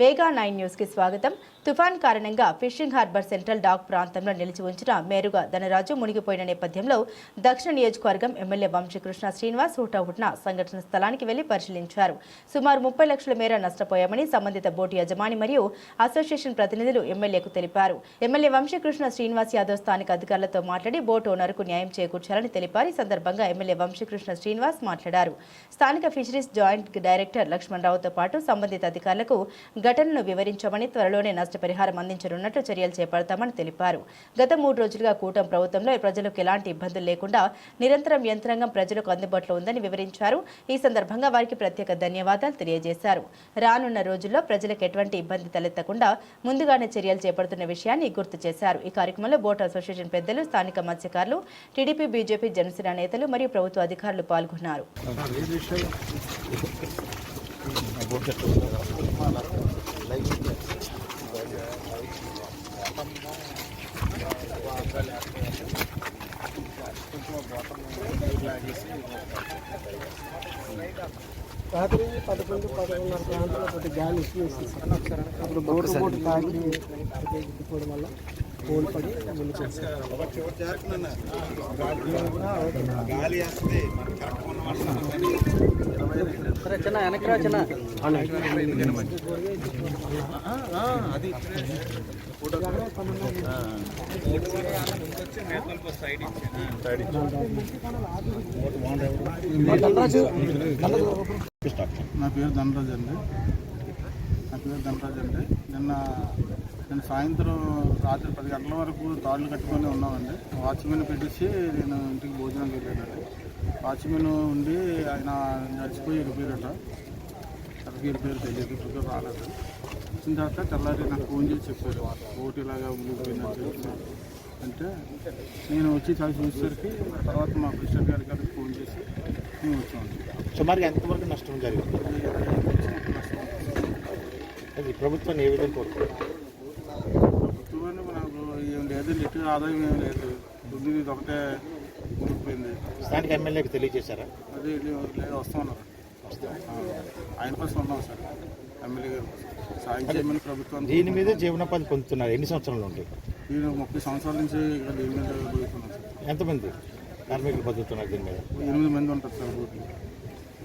వేగా nine న్యూస్కి స్వాగతం. తుఫాన్ కారణంగా ఫిషింగ్ హార్బర్ సెంట్రల్ డాక్ ప్రాంతంలో నిలిచి ఉంచిన మేరుగా ధనరాజు మునిగిపోయిన నేపథ్యంలో దక్షిణ నియోజకవర్గం ఎమ్మెల్యే వంశీకృష్ణ శ్రీనివాస్ హుటాహుట్న సంఘటన స్థలానికి వెళ్ళి పరిశీలించారు. సుమారు ముప్పై లక్షల మేర నష్టపోయామని సంబంధిత బోటు యజమాని మరియు అసోసియేషన్ ప్రతినిధులు ఎమ్మెల్యేకు తెలిపారు. ఎమ్మెల్యే వంశీకృష్ణ శ్రీనివాస్ యాదవ్ స్థానిక అధికారులతో మాట్లాడి బోటు ఓనర్కు న్యాయం చేకూర్చాలని తెలిపారు. ఈ సందర్భంగా ఎమ్మెల్యే వంశీకృష్ణ శ్రీనివాస్ మాట్లాడారు. స్థానిక ఫిషరీస్ జాయింట్ డైరెక్టర్ లక్ష్మణరావుతో పాటు సంబంధిత అధికారులకు ఘటనను వివరించమని త్వరలోనే నష్టపరిహారం అందించనున్నట్లు చర్యలు చేపడతామని తెలిపారు. గత మూడు రోజులుగా కూటమి ప్రభుత్వంలో ప్రజలకు ఎలాంటి ఇబ్బందులు లేకుండా నిరంతరం యంత్రాంగం ప్రజలకు అందుబాటులో ఉందని వివరించారు. ఈ సందర్భంగా వారికి ప్రత్యేక ధన్యవాదాలు తెలియజేశారు. రానున్న రోజుల్లో ప్రజలకు ఎటువంటి ఇబ్బంది తలెత్తకుండా ముందుగానే చర్యలు చేపడుతున్న విషయాన్ని గుర్తు చేశారు. ఈ కార్యక్రమంలో బోట్ అసోసియేషన్ పెద్దలు స్థానిక మత్స్యకారులు టీడీపీ బీజేపీ జనసేన నేతలు మరియు ప్రభుత్వ అధికారులు పాల్గొన్నారు. రాత్రి పదకొండు పదకొండున్నర ప్రాంతంలో కొద్ది గాలి సార్ అప్పుడు బోటు తాకి తిప్పిపోవడం వల్ల కోల్పడి పడి మునిచేసారు సరే చిన్న వెనక్కి రా చిన్న. నా పేరు ధనరాజ్ అండి. నా పేరు ధనరాజ్ అండి. నిన్న నేను సాయంత్రం రాత్రి పది గంటల వరకు తాళ్ళు కట్టుకొని ఉన్నామండి వాచ్మెన్ పెట్టేసి నేను ఇంటికి భోజనం వెళ్ళానండి వాచ్మెన్ ఉండి ఆయన నడిచిపోయి వెళ్ళిపోయారట ఎక్కడికి వెళ్ళిపోయారు తెలియదు ఇప్పుడు రాలేదు వచ్చిన తర్వాత తెల్లారి నాకు ఫోన్ చేసి చెప్పారు ఓటు ఇలాగా చెప్పి అంటే నేను వచ్చి చాలా చూసేసరికి తర్వాత మా ప్రెసిడెంట్ గారికి గారికి ఫోన్ చేసి మేము వచ్చామండి సుమారుగా ఎంతవరకు నష్టం జరిగింది అది ప్రభుత్వాన్ని ఏ విధంగా మనకు ఏం లేదు నెట్ ఆదాయం ఏం లేదు. దుడ్డు ఇది ఒకటే మునిగిపోయింది స్థానిక ఎమ్మెల్యేకి తెలియజేశారా? అదే లేదు వస్తామన్నారు ఆయన కోసం ఉన్నాం సార్ ఎమ్మెల్యే గారు. సాయం చేయమని ప్రభుత్వం దీని మీద జీవనోపాధి పొందుతున్నారు ఎన్ని సంవత్సరాలు ఉంటాయి నేను ముప్పై సంవత్సరాల నుంచి ఇక్కడ దీని మీద బతుకుతున్నాం సార్. ఎంతమంది కార్మికులు బతుకుతున్నారు దీని మీద? ఎనిమిది మంది ఉంటారు సార్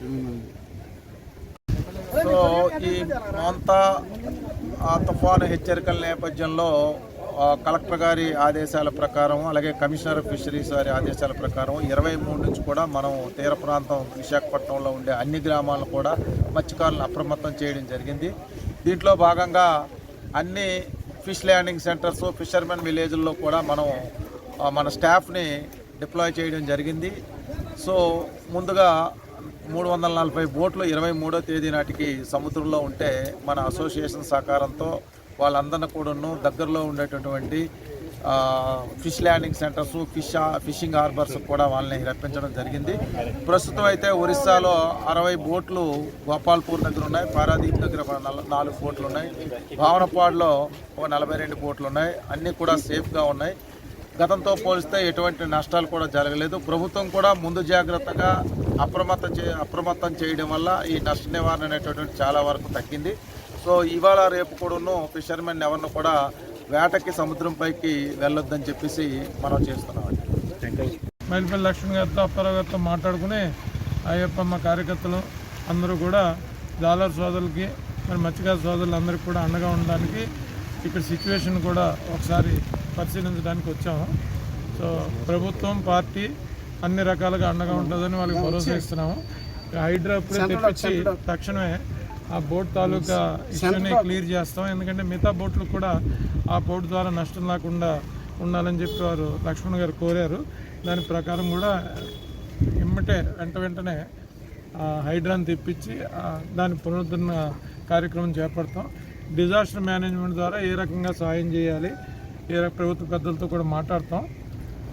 ఎనిమిది మంది. సో ఈ మోంతా ఆ తుఫాను హెచ్చరికల నేపథ్యంలో కలెక్టర్ గారి ఆదేశాల ప్రకారం అలాగే కమిషనర్ ఫిషరీస్ వారి ఆదేశాల ప్రకారం ఇరవై మూడు నుంచి కూడా మనం తీర ప్రాంతం విశాఖపట్నంలో ఉండే అన్ని గ్రామాలను కూడా మత్స్యకారులను అప్రమత్తం చేయడం జరిగింది. దీంట్లో భాగంగా అన్ని ఫిష్ ల్యాండింగ్ సెంటర్స్ ఫిషర్మెన్ విలేజ్ల్లో కూడా మనం మన స్టాఫ్ని డిప్లాయ్ చేయడం జరిగింది. సో ముందుగా మూడు వందల నలభై బోట్లు ఇరవై మూడో తేదీ నాటికి సముద్రంలో ఉంటే మన అసోసియేషన్ సహకారంతో వాళ్ళందరిని కూడాను దగ్గరలో ఉండేటటువంటి fish landing centres fish fishing harbours కూడా వాళ్ళని రప్పించడం జరిగింది. ప్రస్తుతం అయితే ఒరిస్సాలో అరవై బోట్లు గోపాల్పూర్ దగ్గర ఉన్నాయి పారాదీప్ దగ్గర నాలుగు బోట్లు ఉన్నాయి. భావనపాడులో ఒక నలభై రెండు బోట్లు ఉన్నాయి. అన్నీ కూడా సేఫ్గా ఉన్నాయి. గతంతో పోలిస్తే ఎటువంటి నష్టాలు కూడా జరగలేదు. ప్రభుత్వం కూడా ముందు జాగ్రత్తగా అప్రమత్తం చే అప్రమత్తం చేయడం వల్ల ఈ నష్ట నివారణ అనేటటువంటి చాలా వరకు తగ్గింది. సో ఇవాళ రేపు కూడాను ఫిషర్మెన్ ఎవరిని కూడా వేటకి సముద్రం పైకి వెళ్ళొద్దని చెప్పేసి మనం చేస్తున్నామండి మైల్పల్లి లక్ష్మణ్ గారితో అప్పారావు గారితో మాట్లాడుకుని అయ్యప్పమ్మ కార్యకర్తలు అందరూ కూడా జాలర్ సోదరులకి మరి మత్స్యకార సోదరులు అందరికీ కూడా అండగా ఉండడానికి ఇక్కడ సిచ్యువేషన్ కూడా ఒకసారి పరిశీలించడానికి వచ్చాము. సో ప్రభుత్వం పార్టీ అన్ని రకాలుగా అండగా ఉంటుందని వాళ్ళకి భరోసా ఇస్తున్నాము. హైడ్రా ఇప్పుడే తెప్పించి తక్షణమే ఆ బోట్ తాలూకా ఇష్యూని క్లియర్ చేస్తాం. ఎందుకంటే మిగతా బోట్లు కూడా ఆ బోట్ ద్వారా నష్టం లేకుండా ఉండాలని చెప్పి వారు లక్ష్మణ్ గారు కోరారు. దాని ప్రకారం కూడా ఇమ్మటే వెంట వెంటనే హైడ్రాన్ తెప్పించి దాని పునరుద్ధరణ కార్యక్రమం చేపడతాం. డిజాస్టర్ మేనేజ్మెంట్ ద్వారా ఏ రకంగా సహాయం చేయాలి ఏ రక- ప్రభుత్వ పెద్దలతో కూడా మాట్లాడతాం.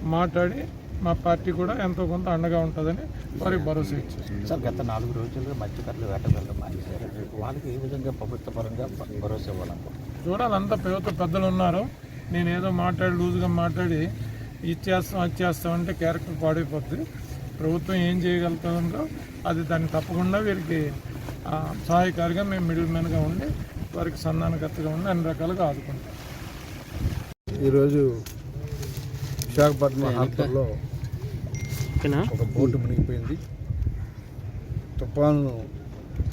మాట్లాడి మా పార్టీ కూడా ఎంతో కొంత అండగా ఉంటుందని వారికి భరోసా ఇచ్చారు సార్ గత నాలుగు రోజులుగా మత్స్యకారులు వేటగాళ్ళు మానేశారు. వాళ్ళకి ఏ విధంగా ప్రభుత్వ పరంగా భరోసా ఇవ్వాలనుకుంటున్నారు చూడాలి అంతా ప్రభుత్వ పెద్దలు ఉన్నారు. నేను ఏదో మాట్లాడి లూజ్గా మాట్లాడి ఇచ్చేస్తాం అది చేస్తాం అంటే క్యారెక్టర్ పాడైపోద్ది. ప్రభుత్వం ఏం చేయగలుగుతుందో అది దాన్ని తప్పకుండా వీరికి ఆ, సహాయకారిగా మేము మిడిల్ మ్యాన్గా ఉండి వారికి సంధానకర్తగా ఉండి అన్ని రకాలుగా ఆదుకుంటాం. ఈరోజు విశాఖపట్నం హార్బర్లో ఒక బోటు మునిగిపోయింది. తుఫాను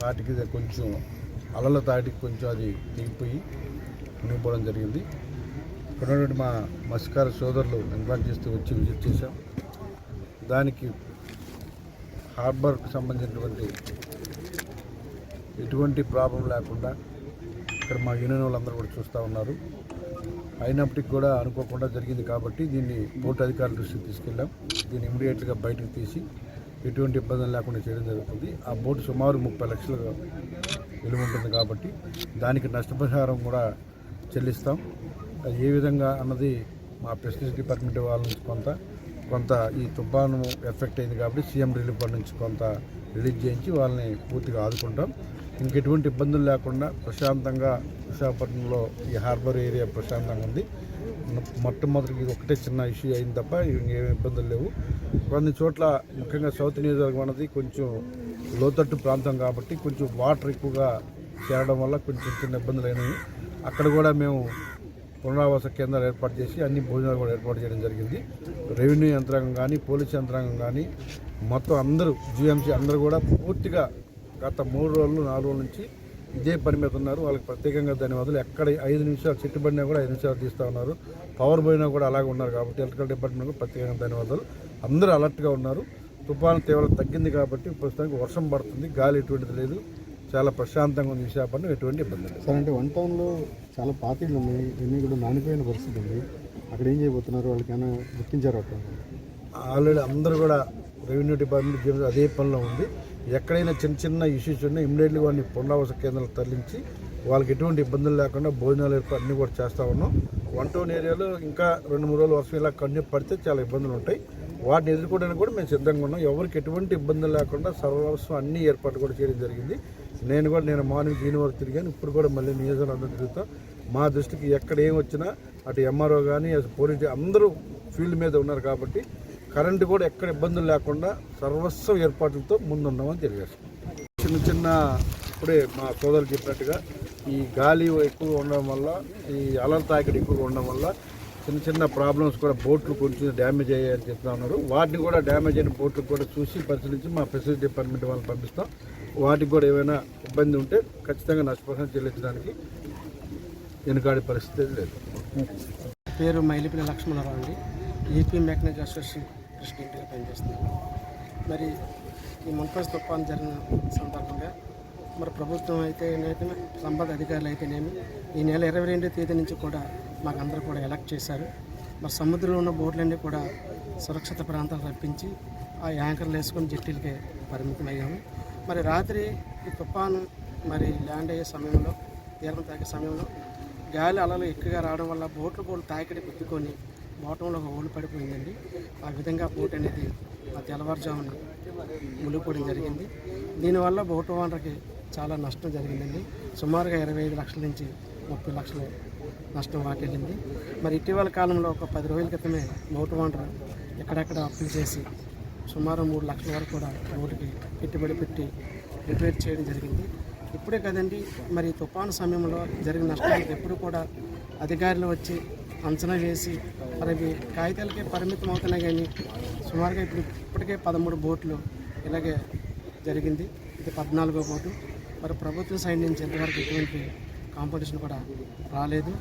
తాటికి కొంచెం అలల తాటికి కొంచెం అది దిగిపోయి మునిగిపోవడం జరిగింది. ఇక్కడ మా మత్స్యకార సోదరులు ఎంక్వైరీ చేస్తూ వచ్చి విజిట్ చేశాం. దానికి హార్బర్కి సంబంధించినటువంటి ఎటువంటి ప్రాబ్లం లేకుండా ఇక్కడ మా యూనియన్ వాళ్ళందరూ కూడా చూస్తూ ఉన్నారు. అయినప్పటికీ కూడా అనుకోకుండా జరిగింది కాబట్టి దీన్ని బోట్ అధికారుల దృష్టికి తీసుకెళ్ళాం. దీన్ని ఇమీడియట్గా బయటకు తీసి ఎటువంటి ఇబ్బందులు లేకుండా చేయడం జరుగుతుంది. ఆ బోటు సుమారు ముప్పై లక్షల విలువ ఉంటుంది కాబట్టి దానికి నష్టపరిహారం కూడా చెల్లిస్తాం. అది ఏ విధంగా అన్నది మా ఫిషరీస్ డిపార్ట్మెంట్ వాళ్ళ నుంచి కొంత కొంత ఈ తుఫాను ఎఫెక్ట్ అయింది కాబట్టి సీఎం రిలీఫ్ ఫండ్ నుంచి కొంత రిలీజ్ చేయించి వాళ్ళని పూర్తిగా ఆదుకుంటాం. ఇంకెటువంటి ఇబ్బందులు లేకుండా ప్రశాంతంగా విశాఖపట్నంలో ఈ హార్బర్ ఏరియా ప్రశాంతంగా ఉంది. మొట్టమొదటికి ఒకటే చిన్న ఇష్యూ అయింది తప్ప ఏమి ఇబ్బందులు లేవు. కొన్ని చోట్ల ముఖ్యంగా సౌత్ నియోజకవర్గం అనేది కొంచెం లోతట్టు ప్రాంతం కాబట్టి కొంచెం వాటర్ ఎక్కువగా చేరడం వల్ల కొంచెం చిన్న ఇబ్బందులు అయినాయి. అక్కడ కూడా మేము పునరావాస కేంద్రాలు ఏర్పాటు చేసి అన్ని భోజనాలు కూడా ఏర్పాటు చేయడం జరిగింది. రెవెన్యూ యంత్రాంగం కానీ పోలీస్ యంత్రాంగం కానీ మొత్తం అందరూ జిఎంసీ అందరూ కూడా పూర్తిగా గత మూడు రోజులు నాలుగు రోజుల నుంచి ఇదే పని మీద ఉన్నారు. వాళ్ళకి ప్రత్యేకంగా ధన్యవాదాలు. ఎక్కడ ఐదు నిమిషాలు చెట్టుబడినా కూడా ఐదు నిమిషాలు తీస్తూ ఉన్నారు. పవర్ పోయినా కూడా అలాగే ఉన్నారు కాబట్టి ఎలక్ట్రికల్ డిపార్ట్మెంట్ కూడా ప్రత్యేకంగా ధన్యవాదాలు. అందరూ అలర్ట్గా ఉన్నారు. తుఫాను తీవ్రత తగ్గింది కాబట్టి ప్రస్తుతానికి వర్షం పడుతుంది. గాలి ఎటువంటిది లేదు. చాలా ప్రశాంతంగా ఉంది విశాఖపట్నం. ఎటువంటి ఇబ్బంది లేదు. సార్ అంటే వన్ టౌన్లో చాలా పాతిళ్ళు ఉన్నాయి. ఇవన్నీ కూడా నానిపోయిన పరిస్థితి ఉంది. అక్కడ ఏం చేయబోతున్నారు? వాళ్ళకి ఏమైనా గుర్తించారు? అక్కడ ఆల్రెడీ అందరూ కూడా రెవెన్యూ డిపార్ట్మెంట్ అదే పనిలో ఉంది. ఎక్కడైనా చిన్న చిన్న ఇష్యూస్ ఉన్నా ఇమ్మీడియట్లీ వాడిని పునరావాస కేంద్రాలకు తరలించి వాళ్ళకి ఎటువంటి ఇబ్బందులు లేకుండా భోజనాలు ఏర్పాటు అన్నీ కూడా చేస్తూ ఉన్నాం. వన్ టౌన్ ఏరియాలో ఇంకా రెండు మూడు రోజులు వర్షం ఇలా కంటిన్యూ పడితే చాలా ఇబ్బందులు ఉంటాయి. వాటిని ఎదుర్కోవడానికి కూడా మేము సిద్ధంగా ఉన్నాం. ఎవరికి ఎటువంటి ఇబ్బందులు లేకుండా సర్వస్వం అన్ని ఏర్పాటు కూడా చేయడం జరిగింది. నేను కూడా నేను మార్నింగ్ దీని వరకు తిరిగాను. ఇప్పుడు కూడా మళ్ళీ నియోజకవర్గం తిరుగుతాం. మా దృష్టికి ఎక్కడ ఏం వచ్చినా అటు ఎంఆర్ఓ కానీ అటు పోలీస్ అందరూ ఫీల్డ్ మీద ఉన్నారు కాబట్టి కరెంటు కూడా ఎక్కడ ఇబ్బందులు లేకుండా సర్వస్వ ఏర్పాట్లతో ముందున్నామని తెలియజేస్తాం చిన్న చిన్న ఇప్పుడే మా సోదరులు చెప్పినట్టుగా ఈ గాలి ఎక్కువగా ఉండడం వల్ల ఈ అలల తాకిడి ఎక్కువగా ఉండడం వల్ల చిన్న చిన్న ప్రాబ్లమ్స్ కూడా బోట్లు కొంచెం డ్యామేజ్ అయ్యాయని చెప్తా ఉన్నారు. వాటిని కూడా డ్యామేజ్ అయిన బోట్లు కూడా చూసి పరిశీలించి మా ఫెసిలిటీ డిపార్ట్మెంట్ వాళ్ళని పంపిస్తాం. వాటికి కూడా ఏమైనా ఇబ్బంది ఉంటే ఖచ్చితంగా నష్టపరిహారం చెల్లించడానికి వెనుకాడే పరిస్థితి లేదు. పేరు మైలిపిల్లి లక్ష్మణరావు అండి. ఏపీ మెకానిక్ అసోసియేషన్ ప్రెసిడెంట్గా పనిచేస్తున్నాను. మరి ఈ మున్పస్ తుఫాన్ జరిగిన సందర్భంగా మరి ప్రభుత్వం అయితే సంబంధ అధికారులు అయితేనేమి ఈ నెల ఇరవై రెండో తేదీ నుంచి కూడా మాకు అందరూ కూడా ఎలక్ట్ చేశారు. మరి సముద్రంలో ఉన్న బోట్లన్నీ కూడా సురక్షిత ప్రాంతాలు రప్పించి ఆ యాంకర్లు వేసుకొని జట్టీలకే పరిమితం అయ్యాము మరి రాత్రి ఈ తుఫాను మరి ల్యాండ్ అయ్యే సమయంలో తీరం తాకే సమయంలో గాలి అలలు ఎక్కువగా రావడం వల్ల బోట్లు బోట్లు తాకిడి గుద్దుకొని బోటంలో ఒక ఓళ్ళు పడిపోయిందండి. ఆ విధంగా బోట్ అనేది ఆ తెల్లవారుజామున మునిగిపోవడం జరిగింది. దీనివల్ల బోటు ఓనర్కి చాలా నష్టం జరిగిందండి. సుమారుగా ఇరవై ఐదు లక్షల నుంచి ముప్పై లక్షలు నష్టం వాటిల్లింది. మరి ఇటీవల కాలంలో ఒక పది రోజుల క్రితమే బోటు ఓనర్ ఎక్కడెక్కడ అప్పులు చేసి సుమారు మూడు లక్షల వరకు కూడా బోటుకి పెట్టుబడి పెట్టి రిపేర్ చేయడం జరిగింది. ఇప్పుడే కదండి మరి తుఫాను సమయంలో జరిగిన నష్టాలకు ఎప్పుడు కూడా అధికారులు వచ్చి అంచనా వేసి మరి కాగితాలకే పరిమితం అవుతున్నాయి కానీ సుమారుగా ఇప్పుడు ఇప్పటికే పదమూడు బోట్లు ఇలాగే జరిగింది. ఇది పద్నాలుగో బోటు. మరి ప్రభుత్వం సైడ్ నుంచి ఇంతవరకు ఎటువంటి కాంపిటీషన్ కూడా రాలేదు.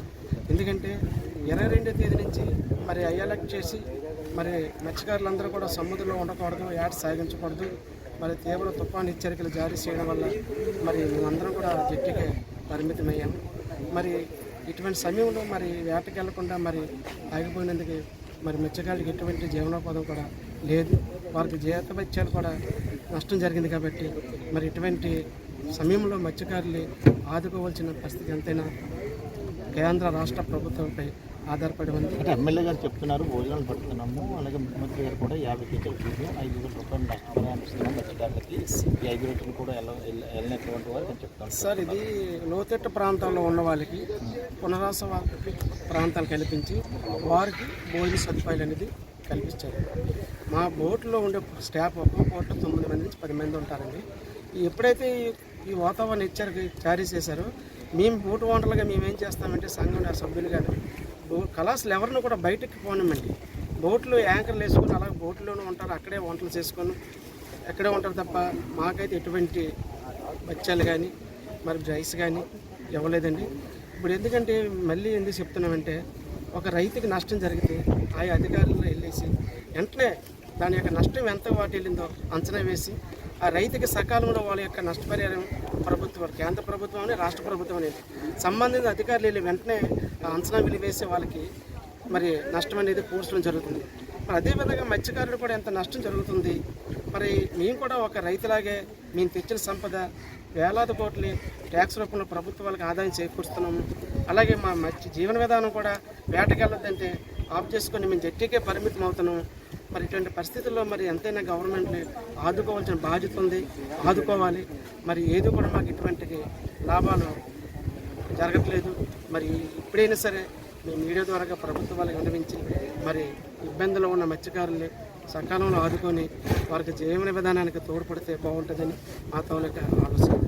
ఎందుకంటే ఇరవై రెండో తేదీ నుంచి మరి అయ్యలెక్ట్ చేసి మరి మత్స్యకారులందరూ కూడా సముద్రంలో ఉండకూడదు యాడ్ సాగించకూడదు మరి తీవ్ర తుఫాను హెచ్చరికలు జారీ చేయడం వల్ల మరి మేమందరం కూడా జట్టుకే పరిమితమయ్యాము మరి ఇటువంటి సమయంలో మరి వేటకెళ్ళకుండా మరి ఆగిపోయినందుకు మరి మత్స్యకారులకు ఎటువంటి జీవనోపాధం కూడా లేదు. వారికి జీతభత్యాలు కూడా నష్టం జరిగింది కాబట్టి మరి ఇటువంటి సమయంలో మత్స్యకారులు ఆదుకోవాల్సిన పరిస్థితి ఎంతైనా కేంద్ర రాష్ట్ర ప్రభుత్వంపై ఆధారపడి ఉంది. అంటే ఎమ్మెల్యే గారు చెప్తున్నారు భోజనాలు పడుతున్నాము. అలాగే ముఖ్యమంత్రి గారు కూడా యాభై కేజీల బియ్యం ఐదు వేల రూపాయలు ఇస్తున్నాం మత్స్యకారులకి ఈ ఐదు రేట్లు కూడా వెళ్ళ వెళ్ళ- వెళ్ళినటువంటి వారికి అని చెప్తాను సార్ ఇది లోతట్టు ప్రాంతాల్లో ఉన్న వాళ్ళకి పునరావాస ప్రాంతాలు కల్పించి వారికి భోజన సదుపాయాలు అనేది కల్పించారు మా బోట్లో ఉండే స్టాఫ్ ఒక్కో బోట్లో తొమ్మిది మంది నుంచి పది మంది ఉంటారండి. ఎప్పుడైతే ఈ- వాతావరణ హెచ్చరిక జారీ చేశారో మేము బోటు ఓనర్లుగా మేము ఏం చేస్తామంటే సంఘం సభ్యులు కానీ కళాశాలు ఎవరిని కూడా బయటకు పోనివ్వండి బోట్లు యాంకర్లు వేసుకొని అలాగే బోట్లోనే ఉంటారు అక్కడే వంటలు చేసుకొని ఎక్కడే ఉంటారు తప్ప మాకైతే ఎటువంటి బచ్చాలు కానీ మరి రైస్ కానీ ఇవ్వలేదండి. ఇప్పుడు ఎందుకంటే మళ్ళీ ఎందుకు చెప్తున్నామంటే ఒక రైతుకి నష్టం జరిగితే ఆయా అధికారులు వెళ్ళేసి వెంటనే దాని యొక్క నష్టం ఎంత వాటి వెళ్ళిందో అంచనా వేసి ఆ రైతుకి సకాలంలో వాళ్ళ యొక్క నష్టపరిహారం ప్రభుత్వం కేంద్ర ప్రభుత్వం అని రాష్ట్ర ప్రభుత్వం అనేది సంబంధిత అధికారులు వెళ్ళి వెంటనే అంచనా విలువ వేసే వాళ్ళకి మరి నష్టం అనేది కూర్చడం జరుగుతుంది. మరి అదేవిధంగా మత్స్యకారుడు కూడా ఎంత నష్టం జరుగుతుంది? మరి మేము కూడా ఒక రైతులాగే మేము తెచ్చిన సంపద వేలాది కోట్లు ట్యాక్స్ రూపంలో ప్రభుత్వం వాళ్ళకి ఆదాయం చేకూరుస్తున్నాము. అలాగే మా మత్స్య జీవన విధానం కూడా వేటకెళ్ళొద్దంటే ఆఫ్ చేసుకొని మేము జట్టికే పరిమితం అవుతున్నాము. మరి ఇటువంటి పరిస్థితుల్లో మరి ఎంతైనా గవర్నమెంట్ని ఆదుకోవాల్సిన బాధ్యత ఉంది. ఆదుకోవాలి. మరి ఏది కూడా మాకు ఇటువంటి లాభాలు జరగట్లేదు. మరి ఇప్పుడైనా సరే మేము మీడియా ద్వారా ప్రభుత్వం వాళ్ళకి విన్నవించి మరి ఇబ్బందులు ఉన్న మత్స్యకారుల్ని సకాలంలో ఆదుకొని వారికి జీవన విధానానికి తోడ్పడితే బాగుంటుందని మా తోలిక ఆలోచన.